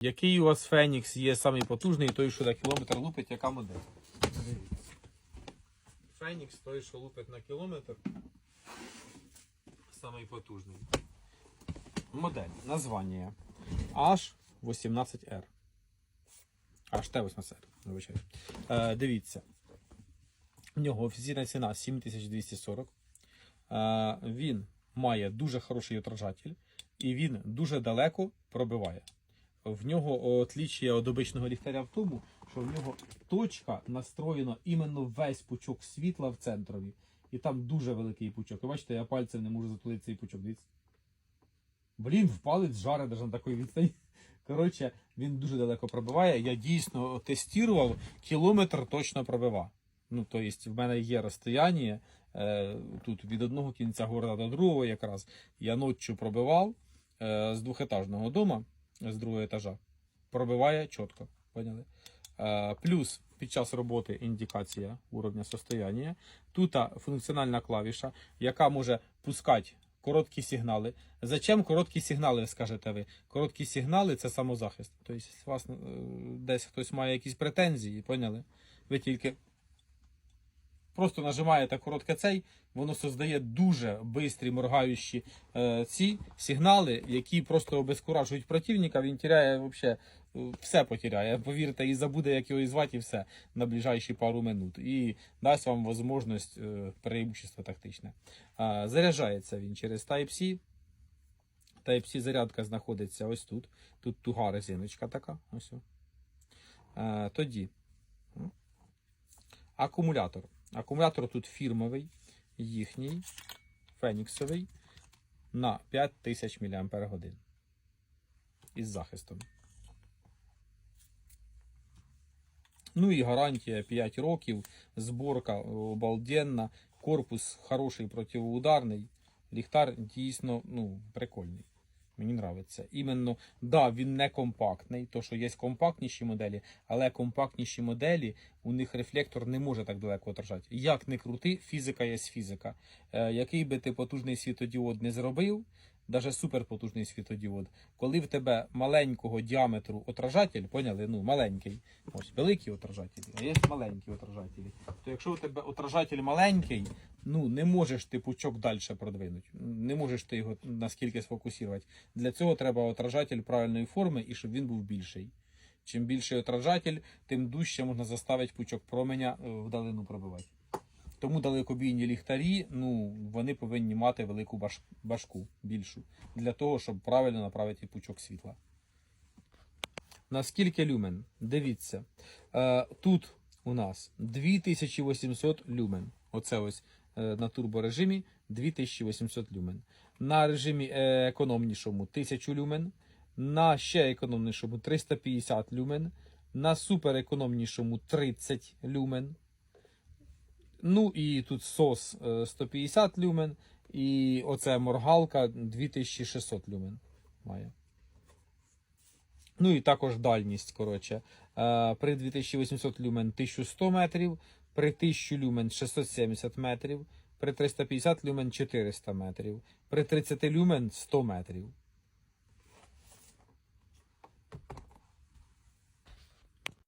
Який у вас Фенікс є самий потужний, той, що на кілометр лупить, яка модель? Фенікс, той, що лупить на кілометр. Самий потужний. Модель. Названня. H18R. HT18R. Вибачаю. Е, дивіться. В нього офіційна ціна 7240. Е, він має дуже хороший отражатель і він дуже далеко пробиває. В нього отлічає від обичного ліхтаря в тому, що в нього точка настроєна іменно весь пучок світла в центрові. І там дуже великий пучок. І бачите, я пальцем не можу затулити цей пучок. Дивіться. Блін, палець жарить навіть на такій відстані. Коротше, він дуже далеко пробиває. Я дійсно тестував, кілометр точно пробивав. Ну, тобто, в мене є розстояння е, тут від одного кінця города до другого якраз. Я ночі пробивав е, з двохетажного дому, з другого етажа. Пробиває чітко. Поняли? Е, плюс під час роботи індикація уровня состояння. Тут функціональна клавіша, яка може пускати короткі сигнали. Зачем короткі сигнали, скажете ви? Короткі сигнали це самозахист. Тобто, вас е, десь хтось має якісь претензії, поняли? Ви тільки просто нажимаєте коротке цей, воно создає дуже бистрі моргаючі е, ці сигнали, які просто обезкуражують противника. Він тіряє вообще, е, все потеряє. Повірте, і забуде, як його і звати, і все на ближайші пару минут. І дасть вам можливість е, преимущество тактичне. А, заряджається він через Type-C. Type-C зарядка знаходиться ось тут. Тут туга резиночка така. Ось. Е, тоді. Акумулятор. Акумулятор тут фірмовий, їхній, феніксовий на 5000 мАч із захистом. Ну і гарантія 5 років, зборка обалденна, корпус хороший противоударний, ліхтар дійсно ну, прикольний. Мені подобається. Іменно, да, він не компактний, то що є компактніші моделі, але компактніші моделі, у них рефлектор не може так далеко отражати. Як не крути, фізика є фізика. Е, який би ти потужний світодіод не зробив, навіть суперпотужний світодіод, коли в тебе маленького діаметру отражатель, поняли? Ну, маленький, ось великі отражателі, а є маленькі отражателі. То якщо у тебе отражатель маленький, ну не можеш ти пучок далі продвинути. Не можеш ти його наскільки сфокусувати. Для цього треба отражатель правильної форми і щоб він був більший. Чим більший отражатель, тим дужче можна заставити пучок променя е, вдалину пробивати. Тому далекобійні ліхтарі, ну, вони повинні мати велику баш... башку більшу, для того, щоб правильно направити пучок світла. Наскільки люмен? Дивіться. Е, тут у нас 2800 люмен. Оце ось е, на турборежимі 2800 люмен. На режимі е, економнішому 1000 люмен. На ще економнішому 350 люмен. На суперекономнішому 30 люмен. Ну і тут сос е, 150 люмен. І оце моргалка 2600 люмен має. Ну і також дальність, коротше. Е, При 2800 люмен 1100 метрів, при 1000 люмен 670 метрів, при 350 люмен 400 метрів, при 30 люмен 100 метрів.